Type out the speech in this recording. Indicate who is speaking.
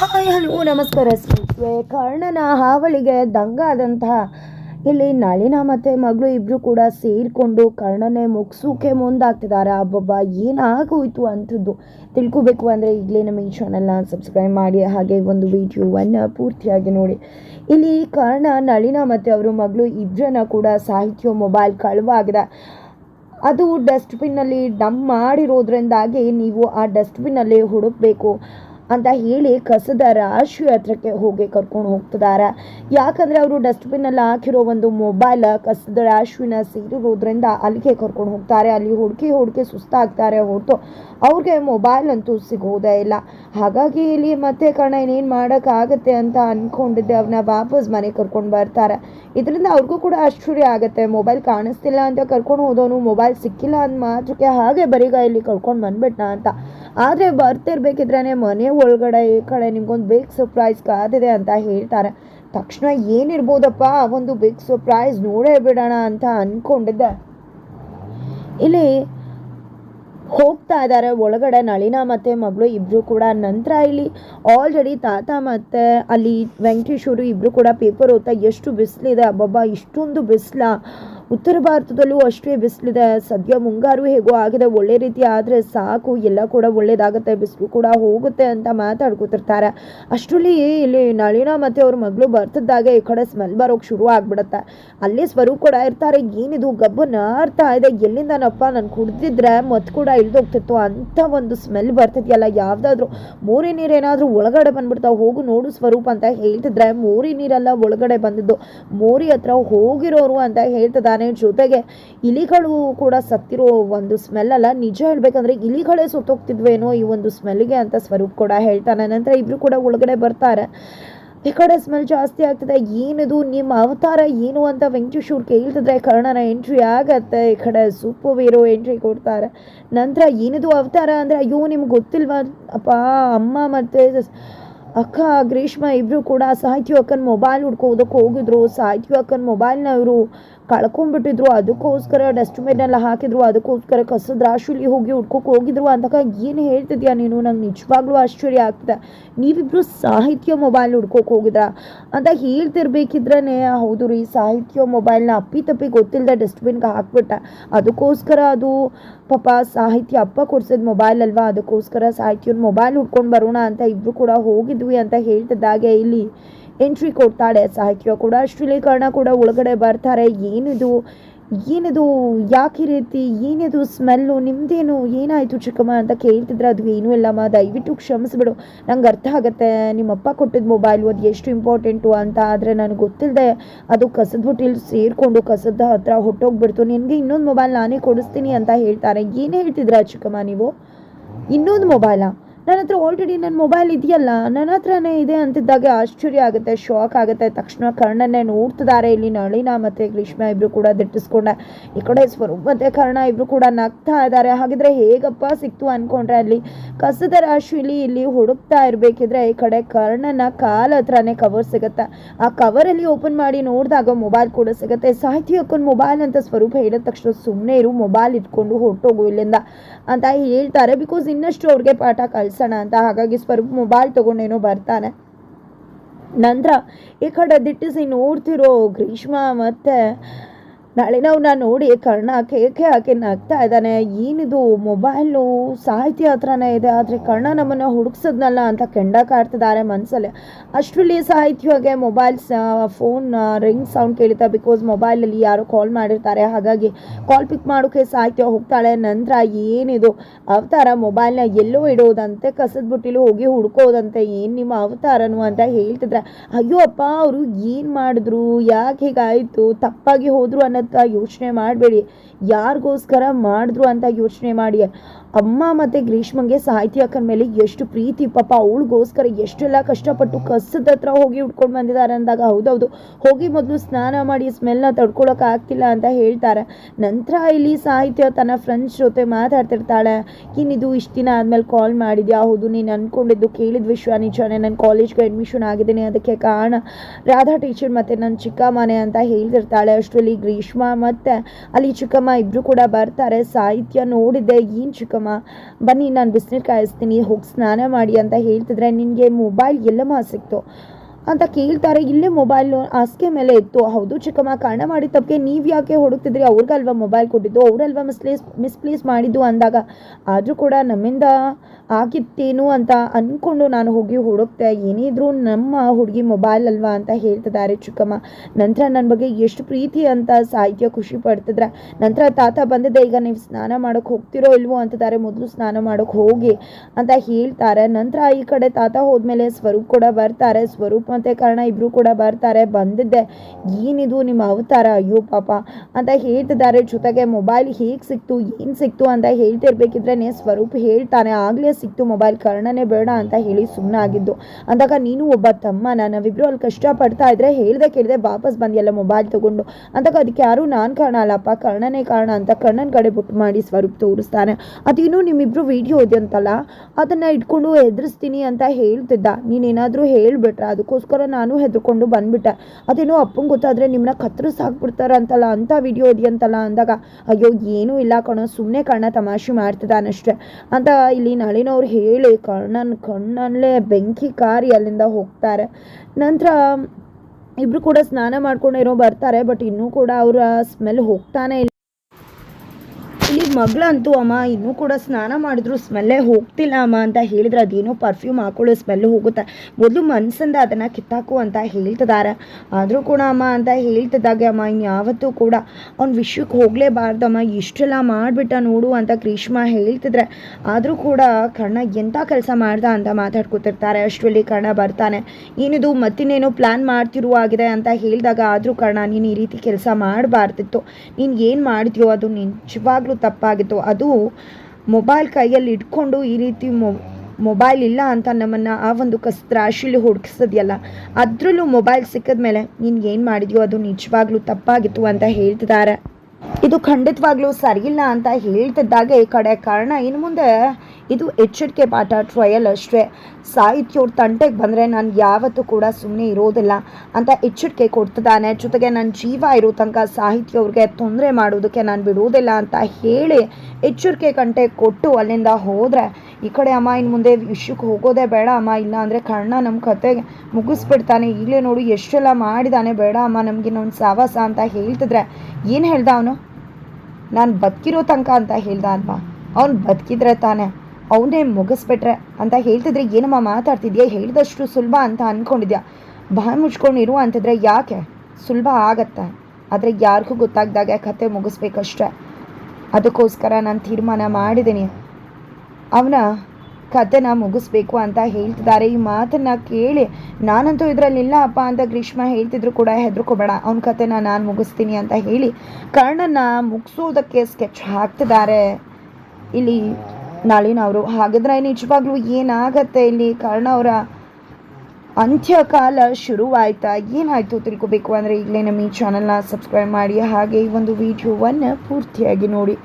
Speaker 1: Hi, hello, ನಮಸ್ಕಾರ. ಸ್ನೇಹಿತರೆ, ಕರ್ಣನ ಹಾವಳಿಗೆ ದಂಗಾದಂತಹ ಇಲ್ಲಿ ನಳಿನ ಮತ್ತು ಮಗಳು ಇಬ್ಬರು ಕೂಡ ಸೇರಿಕೊಂಡು ಕರ್ಣನೇ ಮುಗಿಸೋಕೆ ಮುಂದಾಗ್ತಿದ್ದಾರೆ. ಅಬ್ಬಬ್ಬ, ಏನಾಗೋಯಿತು ಅಂಥದ್ದು? ತಿಳ್ಕೊಬೇಕು ಅಂದರೆ ಈಗಲೇ ನಮ್ಮ ಈ ಚಾನಲ್ನ ಸಬ್ಸ್ಕ್ರೈಬ್ ಮಾಡಿ, ಹಾಗೆ ಒಂದು ವಿಡಿಯೋವನ್ನು ಪೂರ್ತಿಯಾಗಿ ನೋಡಿ. ಇಲ್ಲಿ ಕರ್ಣ, ನಳಿನ ಮತ್ತು ಅವರು ಮಗಳು ಇಬ್ಬರನ್ನ ಕೂಡ ಸಾಹಿತ್ಯ ಮೊಬೈಲ್ ಕಳುವಾಗಿದೆ. ಅದು ಡಸ್ಟ್ಬಿನ್ನಲ್ಲಿ ಡಮ್ ಮಾಡಿರೋದ್ರಿಂದಾಗಿ ನೀವು ಆ ಡಸ್ಟ್ಬಿನ್ನಲ್ಲಿ ಹುಡುಕಬೇಕು. ಅಂತ ಹೇಳಿ ಕಸದ ರಾಶಿ ಹತ್ರಕ್ಕೆ ಹೋಗಿ ಕರ್ಕೊಂಡು ಹೋಗ್ತಿದ್ದಾರೆ. ಯಾಕಂದರೆ ಅವರು ಡಸ್ಟ್ಬಿನ್ನಲ್ಲಿ ಹಾಕಿರೋ ಒಂದು ಮೊಬೈಲ್ ಕಸದ ರಾಶಿನ ಸೇರಿರೋದ್ರಿಂದ ಅಲ್ಲಿಗೆ ಕರ್ಕೊಂಡು ಹೋಗ್ತಾರೆ. ಅಲ್ಲಿ ಹುಡುಕಿ ಹುಡುಕಿ ಸುಸ್ತಾಗ್ತಾರೆ ಹೊರತು ಅವ್ರಿಗೆ ಮೊಬೈಲ್ ಅಂತೂ ಸಿಗೋದೇ ಇಲ್ಲ. ಹಾಗಾಗಿ ಇಲ್ಲಿ ಮತ್ತೆ ಕಣ ಇನ್ನೇನು ಮಾಡೋಕ್ಕಾಗತ್ತೆ ಅಂತ ಅಂದ್ಕೊಂಡಿದ್ದೆ ಅವ್ರನ್ನ ವಾಪಸ್ ಮನೆಗೆ ಕರ್ಕೊಂಡು ಬರ್ತಾರೆ. ಇದರಿಂದ ಅವ್ರಿಗೂ ಕೂಡ ಆಶ್ಚರ್ಯ ಆಗುತ್ತೆ. ಮೊಬೈಲ್ ಕಾಣಿಸ್ತಿಲ್ಲ ಅಂತ ಕರ್ಕೊಂಡು ಹೋದವನು ಮೊಬೈಲ್ ಸಿಕ್ಕಿಲ್ಲ ಅಂದ ಮಾತ್ರಕ್ಕೆ ಹಾಗೆ ಬರೀಗ ಇಲ್ಲಿ ಕರ್ಕೊಂಡು ಬಂದ್ಬಿಟ್ನಾ ಅಂತ. ಆದರೆ ಬರ್ತಿರ್ಬೇಕಿದ್ರೆ ಮನೆ ಒಳಗಡೆ ಈ ಕಡೆ ನಿಮ್ಗೊಂದು ಬಿಗ್ ಸರ್ಪ್ರೈಸ್ ಕಾದಿದೆ ಅಂತ ಹೇಳ್ತಾರೆ. ತಕ್ಷಣ ಏನಿರ್ಬೋದಪ್ಪ ಒಂದು ಬಿಗ್ ಸರ್ಪ್ರೈಸ್ ನೋಡೇ ಬಿಡೋಣ ಅಂತ ಅಂದ್ಕೊಂಡಿದ್ದೆ ಇಲ್ಲಿ ಹೋಗ್ತಾ ಇದ್ದಾರೆ, ಒಳಗಡೆ ನಳಿನ ಮತ್ತು ಮಗಳು ಇಬ್ಬರು ಕೂಡ. ನಂತರ ಇಲ್ಲಿ ಆಲ್ರೆಡಿ ತಾತ ಮತ್ತು ಅಲ್ಲಿ ವೆಂಕಟೇಶ್ವರು ಇಬ್ಬರು ಕೂಡ ಪೇಪರ್ ಓದ್ತಾ ಎಷ್ಟು ಬಿಸಿಲಿದೆ, ಅಬ್ಬಬ್ಬ, ಇಷ್ಟೊಂದು ಬಿಸಿಲ. ಉತ್ತರ ಭಾರತದಲ್ಲೂ ಅಷ್ಟೇ ಬಿಸಿಲಿದೆ. ಸದ್ಯ ಮುಂಗಾರು ಹೇಗೋ ಆಗಿದೆ. ಒಳ್ಳೆ ರೀತಿ ಆದರೆ ಸಾಕು. ಎಲ್ಲ ಕೂಡ ಒಳ್ಳೇದಾಗುತ್ತೆ. ಬಿಸಿಲು ಕೂಡ ಹೋಗುತ್ತೆ ಅಂತ ಮಾತಾಡ್ಕೊತಿರ್ತಾರೆ. ಅಷ್ಟರಲ್ಲಿ ಇಲ್ಲಿ ನಳಿನ ಮತ್ತು ಅವ್ರ ಮಗಳು ಬರ್ತಿದ್ದಾಗ. ಈ ಕಡೆ ಸ್ಮೆಲ್ ಬರೋಕೆ ಶುರು ಆಗಿಬಿಡುತ್ತೆ. ಅಲ್ಲಿ ಸ್ವರೂಪ್ ಕೂಡ ಇರ್ತಾರೆ. ಏನಿದು? ಗಬ್ಬು ನಾರ್ತಾ ಇದೆ. ಎಲ್ಲಿಂದನಪ್ಪ? ನಾನು ಕುಡ್ದಿದ್ರೆ ಮತ್ ಕೂಡ ಇಳಿದೋಗ್ತಿತ್ತು. ಅಂತ ಒಂದು ಸ್ಮೆಲ್ ಬರ್ತಿದ್ಯಲ್ಲ. ಯಾವುದಾದ್ರೂ ಮೋರಿ ಏನಾದರೂ ಒಳಗಡೆ ಬಂದ್ಬಿಡ್ತಾವೆ. ಹೋಗು ನೋಡು ಸ್ವರೂಪ ಅಂತ ಹೇಳ್ತಿದ್ರೆ ಮೋರಿ ನೀರೆಲ್ಲ ಒಳಗಡೆ ಬಂದಿದ್ದು. ಮೋರಿ ಹತ್ರ ಹೋಗಿರೋರು ಅಂತ ಹೇಳ್ತಿದ್ದಾನೆ ಜೊತೆಗೆ ಇಲಿಗಳು ಕೂಡ ಸತ್ತಿರೋ ಒಂದು ಸ್ಮೆಲ್ ಅಲ್ಲ. ನಿಜ ಹೇಳ್ಬೇಕಂದ್ರೆ ಇಲಿಗಳೇ ಸುತ್ತೋಗ್ತಿದ್ವೇನೋ ಈ ಒಂದು ಸ್ಮೆಲ್ಗೆ ಅಂತ ಸ್ವರೂಪ್ ಕೂಡ ಹೇಳ್ತಾನೆ. ನಂತರ ಇಬ್ರು ಕೂಡ ಒಳಗಡೆ ಬರ್ತಾರೆ. ಈ ಕಡೆ ಸ್ಮೆಲ್ ಜಾಸ್ತಿ ಆಗ್ತದೆ. ಏನಿದು? ನಿಮ್ಮ ಅವತಾರ ಏನು ಅಂತ ವೆಂಕಟೇಶ್ ಅವ್ರು ಕೇಳ್ತಿದ್ರೆ ಕರ್ಣನ ಎಂಟ್ರಿ ಆಗತ್ತೆ. ಈ ಕಡೆ ಸೂಪರ್ ಹೀರೋ ಎಂಟ್ರಿ ಕೊಡ್ತಾರೆ. ನಂತರ ಏನಿದು ಅವತಾರ ಅಂದರೆ, ಅಯ್ಯೋ, ನಿಮ್ಗೆ ಗೊತ್ತಿಲ್ವಾ? ಅಪ್ಪ, ಅಮ್ಮ ಮತ್ತು ಅಕ್ಕ, ಗ್ರೀಷ್ಮ ಇಬ್ಬರು ಕೂಡ ಸಾಹಿತ್ಯ ಅಕ್ಕನ ಮೊಬೈಲ್ ಹುಡ್ಕೋದಕ್ಕೆ ಹೋಗಿದ್ರು. ಸಾಹಿತ್ಯ ಅಕ್ಕನ ಮೊಬೈಲ್ನ ಅವರು ಕಳ್ಕೊಂಡ್ಬಿಟ್ಟಿದ್ರು. ಅದಕ್ಕೋಸ್ಕರ ಡಸ್ಟ್ಬಿನ್ನೆಲ್ಲ ಹಾಕಿದ್ರು. ಅದಕ್ಕೋಸ್ಕರ ಕಸದ ರಾಶಿಲಿ ಹೋಗಿ ಹುಡ್ಕೋಕೆ ಹೋಗಿದ್ರು ಅಂತಕ ಏನು ಹೇಳ್ತಿದ್ಯಾ ನೀನು? ನಂಗೆ ನಿಜವಾಗ್ಲೂ ಆಶ್ಚರ್ಯ ಆಗ್ತದೆ. ನೀವಿಬ್ರು ಸಾಹಿತ್ಯ ಮೊಬೈಲ್ ಹುಡ್ಕೋಕೆ ಹೋಗಿದ್ರಾ? ಅಂತ ಹೇಳ್ತಿರ್ಬೇಕಿದ್ರೇ ಹೌದು ರೀ, ಸಾಹಿತ್ಯ ಮೊಬೈಲ್ನ ಅಪ್ಪಿ ತಪ್ಪಿ ಗೊತ್ತಿಲ್ಲದೆ ಡಸ್ಟ್ಬಿನ್ಗೆ ಹಾಕ್ಬಿಟ್ಟೆ. ಅದಕ್ಕೋಸ್ಕರ ಅದು ಪಾಪ ಸಾಹಿತ್ಯ ಅಪ್ಪ ಕೊಡ್ಸಿದ ಮೊಬೈಲ್ ಅಲ್ವಾ? ಅದಕ್ಕೋಸ್ಕರ ಸಾಹಿತ್ಯನ ಮೊಬೈಲ್ ಹುಡ್ಕೊಂಡು ಬರೋಣ ಅಂತ ಇಬ್ಬರು ಕೂಡ ಹೋಗಿದ್ವಿ ಅಂತ ಹೇಳ್ತಿದ್ದಾಗೆ ಇಲ್ಲಿ. ಎಂಟ್ರಿ ಕೊಡ್ತಾಳೆ ಸಾಹಿತ್ಯ ಕೂಡ ಶ್ರೀಲೀಕರಣ ಕೂಡ ಒಳಗಡೆ ಬರ್ತಾರೆ. ಏನಿದು ಏನಿದು, ಯಾಕೆ ರೀತಿ, ಏನಿದು ಸ್ಮೆಲ್ಲು ನಿಮ್ಮದೇನು ಏನಾಯಿತು ಚಿಕ್ಕಮ್ಮ ಅಂತ ಕೇಳ್ತಿದ್ರೆ ಅದು ಏನೂ ಇಲ್ಲಮ್ಮ ದಯವಿಟ್ಟು ಕ್ಷಮಿಸ್ಬಿಡು. ನಂಗೆ ಅರ್ಥ ಆಗುತ್ತೆ. ನಿಮ್ಮಪ್ಪ ಕೊಟ್ಟಿದ್ದ ಮೊಬೈಲು ಅದು ಎಷ್ಟು ಇಂಪಾರ್ಟೆಂಟು ಅಂತ. ಆದರೆ ನನಗೆ ಗೊತ್ತಿಲ್ಲದೆ ಅದು ಕಸದ ಬುಟ್ಟಿಲಿ ಸೇರಿಕೊಂಡು ಕಸದ ಹತ್ರ ಹೊಟ್ಟೋಗ್ಬಿಡ್ತು. ನಿನಗೆ ಇನ್ನೊಂದು ಮೊಬೈಲ್ ನಾನೇ ಕೊಡಿಸ್ತೀನಿ ಅಂತ ಹೇಳ್ತಾರೆ. ಏನೇ ಹೇಳ್ತಿದ್ರಾ ಚಿಕ್ಕಮ್ಮ ನೀವು? ಇನ್ನೊಂದು ಮೊಬೈಲಾ? ನನ್ನ ಹತ್ರ ಆಲ್ರೆಡಿ ನನ್ನ ಮೊಬೈಲ್ ಇದೆಯಲ್ಲ, ನನ್ನ ಹತ್ರನೇ ಇದೆ ಅಂತಿದ್ದಾಗ ಆಶ್ಚರ್ಯ ಆಗುತ್ತೆ ಶಾಕ್ ಆಗುತ್ತೆ. ತಕ್ಷಣ ಕರ್ಣನೇ ನೋಡ್ತಿದ್ದಾರೆ ಇಲ್ಲಿ ನಳಿನ ಮತ್ತು ಗ್ರೀಷ್ಮ ಇಬ್ಬರು ಕೂಡ ದಿಟ್ಟಿಸ್ಕೊಂಡೆ. ಈ ಕಡೆ ಸ್ವರೂಪ್ ಮತ್ತು ಕರ್ಣ ಇಬ್ಬರು ಕೂಡ ನಗ್ತಾ ಇದ್ದಾರೆ. ಹಾಗಿದ್ರೆ ಹೇಗಪ್ಪ ಸಿಕ್ತು ಅಂದ್ಕೊಂಡ್ರೆ ಅಲ್ಲಿ? ಕಸದ ರಾಶಿಲಿ ಇಲ್ಲಿ ಹುಡುಕ್ತಾ ಇರಬೇಕಿದ್ರೆ ಈ ಕಡೆ ಕರ್ಣನ ಕಾಲ ಹತ್ರನೇ ಕವರ್ ಸಿಗುತ್ತೆ. ಆ ಕವರಲ್ಲಿ ಓಪನ್ ಮಾಡಿ ನೋಡಿದಾಗ ಮೊಬೈಲ್ ಕೂಡ ಸಿಗುತ್ತೆ. ಸಾಹಿತ್ಯ ಹಾಕೊಂಡು ಮೊಬೈಲ್ ಅಂತ ಸ್ವರೂಪ ಹೇಳಿದ ತಕ್ಷಣ ಸುಮ್ಮನೆ ಇರು ಮೊಬೈಲ್ ಇಟ್ಕೊಂಡು ಹೊರಟೋಗು ಇಲ್ಲಿಂದ ಅಂತ ಹೇಳ್ತಾರೆ. ಬಿಕಾಸ್ ಇನ್ನಷ್ಟು ಅವ್ರಿಗೆ ಪಾಠ ಕಳ್ಸೋಣ ಅಂತ. ಹಾಗಾಗಿ ಸ್ವರೂಪ್ ಮೊಬೈಲ್ ತೊಗೊಂಡೇನೋ ಬರ್ತಾನೆ. ನಂತರ ಈ ಕಡೆ ದಿಟ್ಟಿಸಿ ನೋಡ್ತಿರೋ ಗ್ರೀಷ್ಮ ಮತ್ತು ನಳಿನವ್ನ ನೋಡಿ ಕರ್ಣ ಕೇಕೆ ಹಾಕಿ ನಗ್ತಾ ಇದ್ದಾನೆ. ಏನಿದು, ಮೊಬೈಲು ಸಾಹಿತ್ಯ ಹತ್ರನೇ ಇದೆ, ಆದರೆ ಕರ್ಣ ನಮ್ಮನ್ನು ಹುಡುಕ್ಸದ್ನಲ್ಲ ಅಂತ ಕೆಂಡ ಕಾಡ್ತಿದ್ದಾರೆ ಮನಸ್ಸಲ್ಲಿ ಅಷ್ಟರಲ್ಲಿ ಸಾಹಿತ್ಯಗೆ ಮೊಬೈಲ್ಸ್ ಫೋನ್ ರಿಂಗ್ ಸೌಂಡ್ ಕೇಳುತ್ತೆ ಬಿಕಾಸ್ ಮೊಬೈಲಲ್ಲಿ ಯಾರೋ ಕಾಲ್ ಮಾಡಿರ್ತಾರೆ. ಹಾಗಾಗಿ ಕಾಲ್ ಪಿಕ್ ಮಾಡೋಕ್ಕೆ ಸಾಹಿತ್ಯ ಹೋಗ್ತಾಳೆ. ನಂತರ ಏನಿದು, ಅವತಾರ ಮೊಬೈಲ್ನ ಎಲ್ಲೋ ಇಡೋದಂತೆ, ಕಸದ ಬುಟ್ಟಿಲಿ ಹೋಗಿ ಹುಡ್ಕೋದಂತೆ, ಏನು ನಿಮ್ಮ ಅವತಾರನು ಅಂತ ಹೇಳ್ತಿದ್ರೆ, ಅಯ್ಯೋ ಅಪ್ಪ, ಅವರು ಏನು ಮಾಡಿದ್ರು? ಯಾಕೆ ಹೀಗಾಯಿತು? ತಪ್ಪಾಗಿ ಹೋದ್ರು ಅನ್ನೋದಕ್ಕೆ ಯೋಚನೆ ಮಾಡಬೇಡಿ. ಯಾರಿಗೋಸ್ಕರ ಮಾಡಿದ್ರು ಅಂತ ಯೋಚನೆ ಮಾಡಿ. ಅಮ್ಮ ಮತ್ತು ಗ್ರೀಷ್ಮಂಗೆ ಸಾಹಿತ್ಯ ಅಕ್ಕನ ಮೇಲೆ ಎಷ್ಟು ಪ್ರೀತಿ, ಪಾಪ ಅವಳಿಗೋಸ್ಕರ ಎಷ್ಟೆಲ್ಲ ಕಷ್ಟಪಟ್ಟು ಕಸದ ಹತ್ರ ಹೋಗಿ ಉಟ್ಕೊಂಡು ಬಂದಿದ್ದಾರೆ ಅಂದಾಗ ಹೌದೌದು. ಹೋಗಿ ಮೊದಲು ಸ್ನಾನ ಮಾಡಿ ಸ್ಮೆಲ್ನ ತಡ್ಕೊಳಕ್ಕೆ ಆಗ್ತಿಲ್ಲ ಅಂತ ಹೇಳ್ತಾರೆ. ನಂತರ ಇಲ್ಲಿ ಸಾಹಿತ್ಯ ತನ್ನ ಫ್ರೆಂಡ್ಸ್ ಜೊತೆ ಮಾತಾಡ್ತಿರ್ತಾಳೆ. ಇನ್ನಿದು ಇಷ್ಟು ದಿನ ಆದಮೇಲೆ ಕಾಲ್ ಮಾಡಿದ್ಯಾ? ಹೌದು, ನೀನು ಅಂದ್ಕೊಂಡಿದ್ದು ಕೇಳಿದ ವಿಷಯ ನಿಜಾನೇ. ನಾನು ಕಾಲೇಜ್ಗೆ ಅಡ್ಮಿಷನ್ ಆಗಿದ್ದೀನಿ. ಅದಕ್ಕೆ ಕಾರಣ ರಾಧಾ ಟೀಚರ್ ಮತ್ತು ನನ್ನ ಚಿಕ್ಕಮ್ಮನೆ ಅಂತ ಹೇಳ್ತಿರ್ತಾಳೆ. ಅಷ್ಟರಲ್ಲಿ ಗ್ರೀಷ್ಮ ಮತ್ತು ಅಲ್ಲಿ ಚಿಕ್ಕಮ್ಮ ಇಬ್ಬರು ಕೂಡ ಬರ್ತಾರೆ. ಸಾಹಿತ್ಯ ನೋಡಿದೆ ಏನು ಚಿಕ್ಕಮ್ಮ ಚಿಕ್ಕಮ್ಮ ಬನ್ನಿ ನಾನು ಬಿಸಿನೀರು ಕಾಯಿಸ್ತೀನಿ ಹೋಗಿ ಸ್ನಾನ ಮಾಡಿ ಅಂತ ಹೇಳ್ತಿದ್ರೆ ನಿನಗೆ ಮೊಬೈಲ್ ಎಲ್ಲಮ್ಮ ಸಿಕ್ತು. ಅಂತ ಕೇಳ್ತಾರೆ. ಇಲ್ಲೇ ಮೊಬೈಲ್ ಹಾಸಿಗೆ ಮೇಲೆ ಇತ್ತು ಹೌದು ಚಿಕ್ಕಮ್ಮ, ಕಾರಣ ಮಾಡಿ ತಪ್ಪಿಗೆ ನೀವು ಯಾಕೆ ಹುಡುಕ್ತಿದ್ರಿ ಅವ್ರಿಗಲ್ವಾ ಮೊಬೈಲ್ ಕೊಟ್ಟಿದ್ದು? ಅವರಲ್ವಾ ಮಿಸ್ಪ್ಲೇಸ್ ಮಿಸ್ಪ್ಲೇಸ್ ಮಾಡಿದ್ದು ಅಂದಾಗ? ಆದರೂ ಕೂಡ ನಮ್ಮಿಂದ ಆಗಿತ್ತೇನು ಅಂತ ಅಂದ್ಕೊಂಡು ನಾನು ಹೋಗಿ ಹುಡುಕ್ತೆ ಏನಿದ್ರು ನಮ್ಮ ಹುಡುಗಿ ಮೊಬೈಲ್ ಅಲ್ವಾ ಅಂತ ಹೇಳ್ತಿದ್ದಾರೆ ಚಿಕ್ಕಮ್ಮ. ನಂತರ ನನ್ನ ಬಗ್ಗೆ ಎಷ್ಟು ಪ್ರೀತಿ ಅಂತ ಸಾಹಿತ್ಯ ಖುಷಿ ಪಡ್ತಿದ್ರೆ. ನಂತರ ತಾತ ಬಂದಿದೆ, ಈಗ ನೀವು ಸ್ನಾನ ಮಾಡೋಕೆ ಹೋಗ್ತಿರೋ ಇಲ್ವೋ ಅಂತಿದ್ದಾರೆ. ಮೊದಲು ಸ್ನಾನ ಮಾಡೋಕ್ಕೆ ಹೋಗಿ ಅಂತ ಹೇಳ್ತಾರೆ. ನಂತರ ಈ ಕಡೆ ತಾತ ಹೋದ್ಮೇಲೆ ಸ್ವರೂಪ್ ಕೂಡ ಬರ್ತಾರೆ. ಸ್ವರೂಪ್ ಮತ್ತು ಕರ್ಣ ಇಬ್ಬರು ಕೂಡ ಬರ್ತಾರೆ, ಬಂದಿದ್ದೆ. ಏನಿದು ನಿಮ್ಮ ಅವತಾರ? ಅಯ್ಯೋ ಪಾಪ. ಅಂತ ಹೇಳ್ತಿದ್ದಾರೆ. ಜೊತೆಗೆ ಮೊಬೈಲ್ ಹೇಗೆ ಸಿಕ್ತು, ಏನು ಸಿಕ್ತು ಅಂತ ಹೇಳ್ತಿರ್ಬೇಕಿದ್ರೆ ಸ್ವರೂಪ್ ಹೇಳ್ತಾನೆ. ಆಗಲೇ ಸಿಕ್ತು ಮೊಬೈಲ್ ಕರ್ಣನೇ ಬೇಡ ಅಂತ ಹೇಳಿ ಸುಮ್ಮನೆ ಆಗಿದ್ದು. ಅಂದಾಗ ನೀನು ಒಬ್ಬ ತಮ್ಮನ, ನಾವಿಬ್ರು ಅಲ್ಲಿ ಕಷ್ಟಪಡ್ತಾ ಇದ್ರೆ ಹೇಳ್ದೆ ಕೇಳಿದೆ ವಾಪಸ್ ಬಂದಿಯಲ್ಲ ಮೊಬೈಲ್ ತಗೊಂಡು. ಅಂದಾಗ ಅದಕ್ಕೆ ಯಾರು ನಾನು ಕಾರಣ ಅಲ್ಲಪ್ಪ, ಕರ್ಣನೇ ಕಾರಣ ಅಂತ ಕರ್ಣನ ಕಡೆ ಬುಟ್ಟು ಮಾಡಿ ಸ್ವರೂಪ್ ತೋರಿಸ್ತಾನೆ. ಅದೇನು ನಿಮ್ಮಿಬ್ರು ವಿಡಿಯೋ ಇದೆ ಅಂತಲ್ಲ ಅದನ್ನ ಇಟ್ಕೊಂಡು ಎದುರಿಸ್ತೀನಿ ಅಂತ ಹೇಳ್ತಿದ್ದ. ನೀನೇನಾದರೂ ಹೇಳ್ಬಿಟ್ರೆ? ಅದಕ್ಕೋಸ್ಕರ ನಾನು ಹೆದರ್ಕೊಂಡು ಬಂದ್ಬಿಟ್ಟೆ. ಅದೇನೋ ಅಪ್ಪಂಗೆ ಗೊತ್ತಾದ್ರೆ ನಿಮ್ಮನ್ನ ಕತ್ತರಿಸಾಕ್ಬಿಡ್ತಾರ ಅಂತಲ್ಲ, ಅಂತ ವಿಡಿಯೋ ಇದೆಯಂತಲ್ಲ ಅಂದಾಗ, ಅಯ್ಯೋ, ಏನೂ ಇಲ್ಲ ಕಣೋ ಸುಮ್ಮನೆ ಕಣ್ಣ ತಮಾಷೆ ಮಾಡ್ತಿದ್ದಾನಷ್ಟೇ. ಅಂತ ಇಲ್ಲಿ ನಳಿನವ್ರು ಹೇಳಿ ಕಣ್ಣನ್ ಕಣ್ಣಲ್ಲೇ ಬೆಂಕಿ ಕಾರಿ ಅಲ್ಲಿಂದ ಹೋಗ್ತಾರೆ. ನಂತರ ಇಬ್ರು ಕೂಡ ಸ್ನಾನ ಮಾಡ್ಕೊಂಡಿರೋ ಬರ್ತಾರೆ, ಬಟ್ ಇನ್ನೂ ಕೂಡ ಅವರ ಸ್ಮೆಲ್ ಹೋಗ್ತಾನೆ ಮಗಳಂತೂ ಅಮ್ಮ, ಇನ್ನೂ ಕೂಡ ಸ್ನಾನ ಮಾಡಿದ್ರು, ಸ್ಮೆಲ್ಲೇ ಹೋಗ್ತಿಲ್ಲ ಅಮ್ಮ ಅಂತ ಹೇಳಿದ್ರೆ ಅದೇನೋ ಪರ್ಫ್ಯೂಮ್ ಹಾಕೊಳ್ಳೋ ಸ್ಮೆಲ್ ಹೋಗುತ್ತೆ. ಮೊದಲು ಮನಸ್ಸಿಂದ ಅದನ್ನು ಕಿತ್ತಾಕು ಅಂತ ಹೇಳ್ತಿದ್ದಾರೆ. ಆದರೂ ಕೂಡ ಅಮ್ಮ ಅಂತ ಹೇಳ್ತಿದ್ದಾಗೆ ಅಮ್ಮ, ಇನ್ಯಾವತ್ತೂ ಕೂಡ. ಅವ್ನ ವಿಶ್ವಕ್ಕೆ ಹೋಗಲೇಬಾರ್ದಮ್ಮ ಇಷ್ಟೆಲ್ಲ ಮಾಡಿಬಿಟ್ಟ ನೋಡು ಅಂತ ಕ್ರೀಷ್ಮಾ ಹೇಳ್ತಿದ್ರೆ. ಆದರೂ ಕೂಡ ಕರ್ಣ ಎಂಥ ಕೆಲಸ ಮಾಡ್ದ ಅಂತ ಮಾತಾಡ್ಕೊತಿರ್ತಾರೆ. ಅಷ್ಟರಲ್ಲಿ ಕರ್ಣ ಬರ್ತಾನೆ. ಏನಿದು, ಮತ್ತಿನ್ನೇನೋ ಪ್ಲ್ಯಾನ್ ಮಾಡ್ತಿರುವಾಗಿದೆ ಅಂತ ಹೇಳಿದಾಗ ಆದರೂ ಕರ್ಣ, ನೀನು ಈ ರೀತಿ ಕೆಲಸ ಮಾಡಬಾರ್ದಿತ್ತು. ನೀನು ಏನು ಮಾಡಿದ್ಯೋ ಅದು ನಿಜವಾಗ್ಲೂ ತಪ್ಪಾಗಿತ್ತು. ಅದು ಮೊಬೈಲ್ ಕೈಯಲ್ಲಿ ಇಟ್ಕೊಂಡು ಈ ರೀತಿ ಮೊಬೈಲ್ ಇಲ್ಲ ಅಂತ ನಮ್ಮನ್ನು ಆ ಒಂದು ಕಸ್ ರಾಶಿಲಿ ಹುಡುಕಿಸಿದ್ಯಲ್ಲ ಅದರಲ್ಲೂ ಮೊಬೈಲ್ ಸಿಕ್ಕಿದ ಮೇಲೆ ನೀನು ಏನು ಮಾಡಿದ್ಯೋ ಅದು ನಿಜವಾಗ್ಲೂ ತಪ್ಪಾಗಿತ್ತು ಅಂತ ಹೇಳ್ತಿದ್ದಾರೆ ಇದು ಖಂಡಿತವಾಗ್ಲೂ ಸರಿಯಿಲ್ಲ ಅಂತ ಹೇಳ್ತಿದ್ದಾಗೆ ಈ ಕಡೆ ಕಾರಣ ಇನ್ನು ಮುಂದೆ ಇದು ಎಚ್ಚರಿಕೆ ಪಾಠ ಟ್ರಯಲ್ ಅಷ್ಟೇ. ಸಾಹಿತ್ಯವ್ರ ತಂಟೆಗೆ ಬಂದರೆ ನಾನು ಯಾವತ್ತೂ ಕೂಡ ಸುಮ್ಮನೆ ಇರೋದಿಲ್ಲ ಅಂತ ಎಚ್ಚರಿಕೆ ಕೊಡ್ತಿದ್ದಾನೆ. ಜೊತೆಗೆ ನನ್ನ ಜೀವ ಇರೋ ತನಕ ಸಾಹಿತ್ಯ ಅವ್ರಿಗೆ ತೊಂದರೆ ಮಾಡೋದಕ್ಕೆ ನಾನು ಬಿಡುವುದಿಲ್ಲ ಅಂತ ಹೇಳಿ ಎಚ್ಚರಿಕೆ ಕಂಟೆ ಕೊಟ್ಟು ಅಲ್ಲಿಂದ ಹೋದರೆ, ಈ ಕಡೆ ಅಮ್ಮ ಇನ್ನು ಮುಂದೆ ವಿಷಯಕ್ಕೆ ಹೋಗೋದೇ ಬೇಡ ಅಮ್ಮ, ಇಲ್ಲ ಅಂದರೆ ಕರ್ಣ ನಮ್ಮ ಕತೆಗೆ ಮುಗಿಸ್ಬಿಡ್ತಾನೆ. ಈಗಲೇ ನೋಡು ಎಷ್ಟೆಲ್ಲ ಮಾಡಿದಾನೆ. ಬೇಡ ಅಮ್ಮ, ನಮಗೆ ಇನ್ನೊಂದು ಸಾವಾಸ ಅಂತ ಹೇಳ್ತಿದ್ರೆ ಏನು ಹೇಳ್ದ ಅವನು? ನಾನು ಬದುಕಿರೋ ತನಕ ಅಂತ ಹೇಳ್ದ ಅಲ್ವಾ? ಅವ್ನು ಬದುಕಿದ್ರೆ ತಾನೆ. ಅವನೇ ಮುಗಿಸ್ಬಿಟ್ರೆ ಅಂತ ಹೇಳ್ತಿದ್ರೆ ಏನಮ್ಮ ಮಾತಾಡ್ತಿದ್ಯಾ? ಹೇಳಿದಷ್ಟು ಸುಲಭ ಅಂತ ಅಂದ್ಕೊಂಡಿದ್ಯಾ ಬಾಯಿ ಮುಚ್ಕೊಂಡು ಇರು ಅಂತಿದ್ರೆ ಯಾಕೆ? ಸುಲಭ ಆಗತ್ತೆ. ಆದರೆ ಯಾರಿಗೂ ಗೊತ್ತಾಗ್ದಾಗ ಕತೆ ಮುಗಿಸ್ಬೇಕಷ್ಟೆ. ಅದಕ್ಕೋಸ್ಕರ ನಾನು ತೀರ್ಮಾನ ಮಾಡಿದ್ದೀನಿ ಅವನ ಕತೆನ ಮುಗಿಸ್ಬೇಕು ಅಂತ ಹೇಳ್ತಿದ್ದಾರೆ. ಈ ಮಾತನ್ನ ಕೇಳಿ ನಾನಂತೂ ಇದರಲ್ಲಿಲ್ಲ ಅಪ್ಪ ಅಂತ ಗ್ರೀಷ್ಮ ಹೇಳ್ತಿದ್ರು ಕೂಡ ಹೆದರ್ಕೋಬೇಡ. ಅವನ ಕತೆನ ನಾನು ಮುಗಿಸ್ತೀನಿ ಅಂತ ಹೇಳಿ ಕರ್ಣನ ಮುಗಿಸೋದಕ್ಕೆ ಸ್ಕೆಚ್ ಹಾಕ್ತಿದ್ದಾರೆ. ಇಲ್ಲಿ ನಳಿನವರು. ಹಾಗಿದ್ರೆ ನಿಜವಾಗ್ಲೂ ಏನಾಗತ್ತೆ ಇಲ್ಲಿ? ಕರ್ಣ ಅವರ ಅಂತ್ಯಕಾಲ ಶುರುವಾಯ್ತಾ? ಏನಾಯಿತು ತಿಳ್ಕೊಬೇಕು ಅಂದರೆ ಈಗಲೇ ನಮ್ಮ ಈ ಚಾನಲ್ನ ಸಬ್ಸ್ಕ್ರೈಬ್ ಮಾಡಿ. ಹಾಗೆ ಈ ಒಂದು ವಿಡಿಯೋವನ್ನು ಪೂರ್ತಿಯಾಗಿ ನೋಡಿ.